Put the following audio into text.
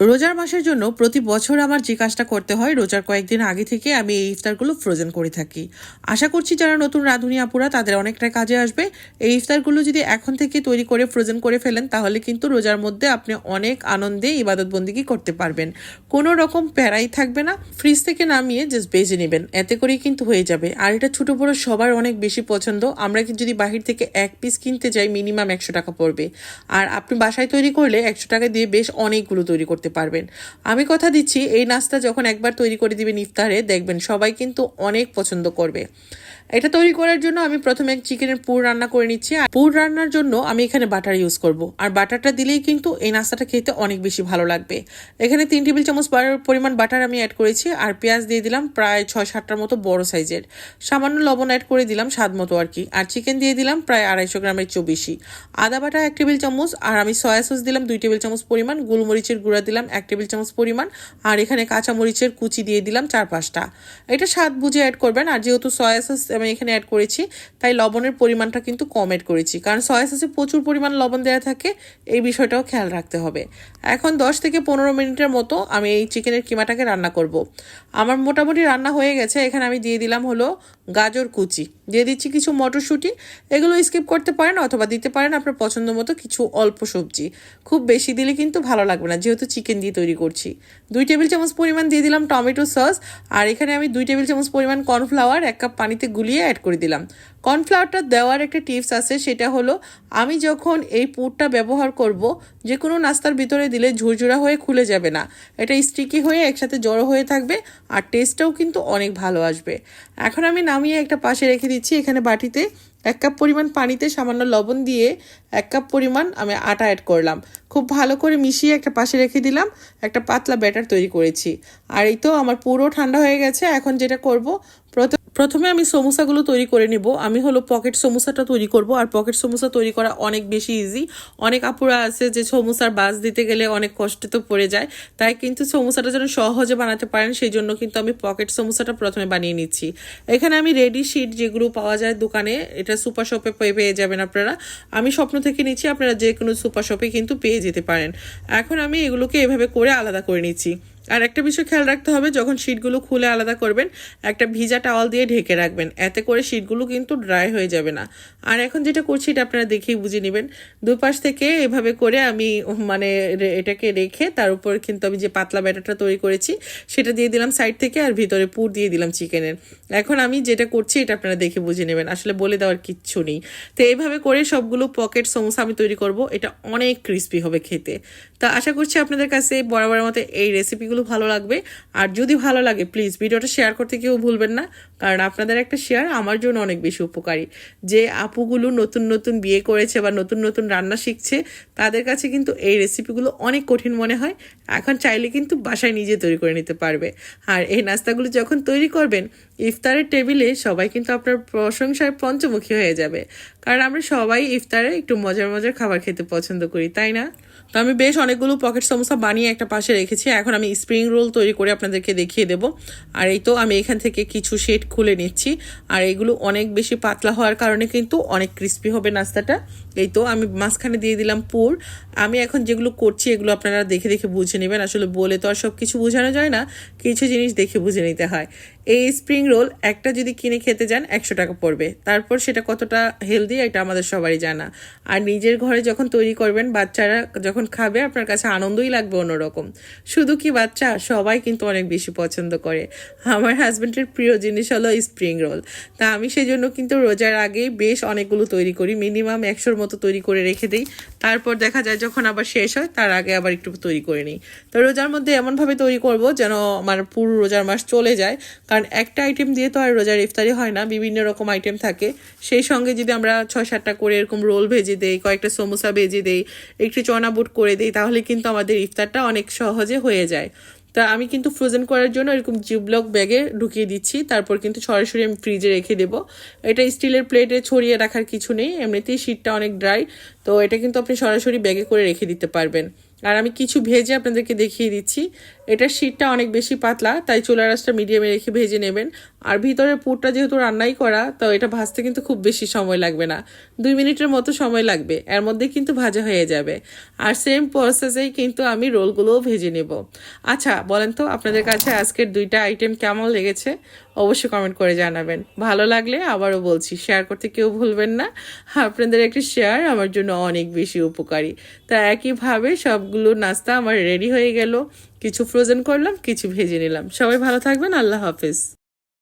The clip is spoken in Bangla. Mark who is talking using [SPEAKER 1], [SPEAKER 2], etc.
[SPEAKER 1] রোজার মাসের জন্য প্রতি বছর আমার যে কাজটা করতে হয়, রোজার কয়েকদিন আগে থেকে আমি এই ইফতারগুলো ফ্রোজেন করে থাকি। আশা করছি যারা নতুন রাঁধুনি আপুরা, তাদের অনেকটা কাজে আসবে। এই ইফতারগুলো যদি এখন থেকে তৈরি করে ফ্রোজেন করে ফেলেন, তাহলে কিন্তু রোজার মধ্যে আপনি অনেক আনন্দে ইবাদত বন্দিগি করতে পারবেন। কোনো রকম প্যারাই থাকবে না। ফ্রিজ থেকে নামিয়ে জাস্ট বেজে নেবেন। এতে করেই কিন্তু হয়ে যাবে। আর এটা ছোটো বড় সবার অনেক বেশি পছন্দ। আমরা যদি বাহির থেকে এক পিস কিনতে যাই মিনিমাম একশো টাকা পড়বে। আর আপনি বাসায় তৈরি করলে একশো টাকা দিয়ে বেশ অনেকগুলো তৈরি করতে পারবেন। আমি কথা দিচ্ছি, এই নাস্তা যখন একবার তৈরি করে দিবেন ইফতারে, দেখবেন সবাই কিন্তু অনেক পছন্দ করবে। এটা তৈরি করার জন্য আমি প্রথমে চিকেনের পুর রান্না করে নিচ্ছি। আর পুর রান্নার জন্য আমি এখানে বাটার ইউজ করব। আর বাটারটা দিলেই কিন্তু এই নাস্তাটা খেতে অনেক বেশি ভালো লাগবে। এখানে তিন টেবিল চামচ পরিমাণ বাটার আমি অ্যাড করেছি। আর পেঁয়াজ দিয়ে দিলাম প্রায় ছয় সাতটার মতো বড় সাইজের। সামান্য লবণ অ্যাড করে দিলাম স্বাদ মতো আর কি। আর চিকেন দিয়ে দিলাম প্রায় আড়াইশো গ্রামের চেয়েও বেশি। আদা বাটা এক টেবিল চামচ। আর আমি সয়া সস দিলাম দুই টেবিল চামচ পরিমাণ। গোলমরিচের গুঁড়া দিলাম এক টেবিল চামচ পরিমাণ। আর এখানে কাঁচা মরিচের কুচি দিয়ে দিলাম চার পাঁচটা। এটা স্বাদ বুঝে অ্যাড করবেন। আর যেহেতু সয়া সস আমি এখানে অ্যাড করেছি, তাই লবণের পরিমাণটা কিন্তু কম অ্যাড করেছি। কারণ সয়া সসে প্রচুর পরিমাণ লবণ দেওয়া থাকে, এই বিষয়টাও খেয়াল রাখতে হবে। এখন দশ থেকে পনেরো মিনিটের মতো আমি এই চিকেনের কিমাটাকে রান্না করব। আমার মোটামুটি রান্না হয়ে গেছে, এখানে আমি দিয়ে দিলাম হলো গাজর কুচি। দিয়ে দিচ্ছি কিছু মটরশুঁটি। এগুলো স্কিপ করতে পারেন অথবা দিতে পারেন আপনার পছন্দ মতো কিছু অল্প সবজি। খুব বেশি দিলে কিন্তু ভালো লাগবে না, যেহেতু চিকেন দিয়ে তৈরি করছি। দুই টেবিল চামচ পরিমাণ দিয়ে দিলাম টমেটো সস আর এখানে আমি দুই টেবিল চামচ পরিমাণ কর্নফ্লাওয়ার এক কাপ পানিতে গুলিয়ে অ্যাড করে দিলাম। কর্নফ্লাওয়ারটা দেওয়ার একটা টিপস আছে, সেটা হলো আমি যখন এই পুরটা ব্যবহার করব যে কোনো নাস্তার ভিতরে দিলে ঝুরঝুরা হয়ে খুলে যাবে না। এটা স্টিকি হয়ে একসাথে জড়ো হয়ে থাকবে আর টেস্টটাও কিন্তু অনেক ভালো আসবে। এখন আমি নামিয়ে একটা পাশে রেখে দিচ্ছি, এখানে বাটিতে এক কাপ পরিমাণ পানিতে সামান্য লবণ দিয়ে এক কাপ পরিমাণ আমি আটা অ্যাড করলাম। খুব ভালো করে মিশিয়ে একটা পাশে রেখে দিলাম, একটা পাতলা ব্যাটার তৈরি করেছি। আর এই তো আমার পুরো ঠান্ডা হয়ে গেছে, এখন যেটা করব প্রথম আমি সমোসাগুলো তৈরি করে নিব। আমি হলো পকেট সমোসাটা তৈরি করব। আর পকেট সমোসা তৈরি করা অনেক বেশি ইজি অনেক আপুরা আছে যে সমোসার বাস দিতে গেলে অনেক কষ্ট তো পড়ে যায়। তাই কিন্তু সমোসাটা যেন সহজে বানাতে পারেন সেই জন্য কিন্তু আমি পকেট সমোসাটা প্রথমে বানিয়ে নিচ্ছি। এখানে আমি রেডি শিট যেগুলো পাওয়া যায় দোকানে, এটা সুপার শপে পেয়ে যাবেন আপনারা। আমি স্বপ্ন থেকে নিচ্ছি, আপনারা যে কোনো সুপার শপে কিন্তু পেয়ে যেতে পারেন। এখন আমি এগুলোকে এভাবে করে আলাদা করে নিচ্ছি। আর একটা বিষয় খেয়াল রাখতে হবে, যখন শিটগুলো খুলে আলাদা করবেন, একটা ভিজা টাওয়াল দিয়ে ঢেকে রাখবেন। এতে করে শিটগুলো কিন্তু ড্রাই হয়ে যাবে না। আর এখন যেটা করছি, এটা আপনারা দেখেই বুঝে নেবেন। দুপাশ থেকে এভাবে করে আমি মানে এটাকে রেখে তার উপর কিন্তু আমি যে পাতলা ব্যাটারটা তৈরি করেছি, সেটা দিয়ে দিলাম সাইড থেকে আর ভিতরে পুর দিয়ে দিলাম চিকেনের। এখন আমি যেটা করছি, এটা আপনারা দেখে বুঝে নেবেন। আসলে বলে দেওয়ার কিচ্ছু নেই। তো এইভাবে করে সবগুলো পকেট সমোসা আমি তৈরি করব। এটা অনেক ক্রিস্পি হবে খেতে। তা আশা করছি আপনাদের কাছে বরাবর মতো এই রেসিপিগুলো ভালো লাগবে। আর যদি ভালো লাগে প্লিজ ভিডিওটা শেয়ার করতে কেউ ভুলবেন না, কারণ আপনাদের একটা শেয়ার আমার জন্য অনেক বেশি উপকারী। যে আপুগুলো নতুন নতুন বিয়ে করেছে বা নতুন নতুন রান্না শিখছে, তাদের কাছে কিন্তু এই রেসিপিগুলো অনেক কঠিন মনে হয়। এখন চাইলে কিন্তু বাসায় নিজে তৈরি করে নিতে পারবে। আর এই নাস্তাগুলো যখন তৈরি করবেন, ইফতারের টেবিলে সবাই কিন্তু আপনার প্রশংসায় পঞ্চমুখী হয়ে যাবে। কারণ আমরা সবাই ইফতারে একটু মজার মজার খাবার খেতে পছন্দ করি, তাই না? তো আমি বেশ অনেকগুলো পকেট সমোসা বানিয়ে একটা পাশে রেখেছি। এখন আমি স্প্রিং রোল তৈরি করে আপনাদেরকে দেখিয়ে দেব। আর এই তো আমি এখান থেকে কিছু শেড খুলে নিচ্ছি। আর এগুলো অনেক বেশি পাতলা হওয়ার কারণে কিন্তু অনেক ক্রিস্পি হবে নাস্তাটা। এই তো আমি মাঝখানে দিয়ে দিলাম পুর। আমি এখন যেগুলো করছি এগুলো আপনারা দেখে দেখে বুঝে নেবেন। আসলে বলে তো আর সব কিছু বোঝানো যায় না, কিছু জিনিস দেখে বুঝে নিতে হয়। এই স্প্রিং রোল একটা যদি কিনে খেতে যান একশো টাকা পড়বে। তারপর সেটা কতটা হেলদি এটা আমাদের সবারই জানা। আর নিজের ঘরে যখন তৈরি করবেন, বাচ্চারা যখন খাবে, আপনার কাছে আনন্দই লাগবে অন্যরকম। শুধু কি বাচ্চা? সবাই কিন্তু অনেক বেশি পছন্দ করে। আমার হাজব্যান্ডের প্রিয় জিনিস হলো স্প্রিং রোল তা আমি সেই জন্য কিন্তু রোজার আগেই বেশ অনেকগুলো তৈরি করি। মিনিমাম একশোর তৈরি করে রেখে দিই। তারপর দেখা যায় যখন আবার শেষ হয়, তার আগে আবার একটু তৈরি করে নিই। তো রোজার মধ্যে এমনভাবে তৈরি করব যেন আমার পুরো রোজার মাস চলে যায়। কারণ একটা আইটেম দিয়ে তো আর রোজার ইফতারি হয় না, বিভিন্ন রকম আইটেম থাকে। সেই সঙ্গে যদি আমরা ছয় সাতটা করে এরকম রোল ভেজে দেই, কয়েকটা সমোসা ভেজে দেই, একটু চনা বুট করে দিই, তাহলে কিন্তু আমাদের ইফতারটা অনেক সহজে হয়ে যায়। তা আমি কিন্তু ফ্রোজেন করার জন্য এরকম জিবলক ব্যাগে ঢুকিয়ে দিচ্ছি। তারপর কিন্তু সরাসরি আমি ফ্রিজে রেখে দেব। এটা স্টিলের প্লেটে ছড়িয়ে রাখার কিছু নেই। এমনিতেই শীতটা অনেক ড্রাই তো এটা কিন্তু আপনি সরাসরি ব্যাগে করে রেখে দিতে পারবেন। আর আমি কিছু ভেজে আপনাদেরকে দেখিয়ে দিচ্ছি। এটার শীতটা অনেক বেশি পাতলা, তাই চুলা রাসটা মিডিয়ামে রেখে ভেজে নেবেন। আর ভিতরের পুরটা যেহেতু রান্নাই করা, তো এটা ভাজতে কিন্তু খুব বেশি সময় লাগবে না। দুই মিনিটের মতো সময় লাগবে, এর মধ্যে কিন্তু ভাজা হয়ে যাবে। আর সেম প্রসেসেই কিন্তু আমি রোলগুলোও ভেজে নেব। আচ্ছা বলেন তো, আপনাদের কাছে আজকের দুইটা আইটেম কেমন লেগেছে? অবশ্যই কমেন্ট করে জানাবেন। ভালো লাগলে আবারও বলছি শেয়ার করতে কেউ ভুলবেন না। আপনাদের একটি শেয়ার আমার জন্য অনেক বেশি উপকারী। তা একইভাবে সবগুলো নাস্তা আমার রেডি হয়ে গেল। কিছু ফ্রোজেন করলাম, কিছু ভেজে নিলাম। সবাই ভালো থাকবেন, আল্লাহ হাফেজ।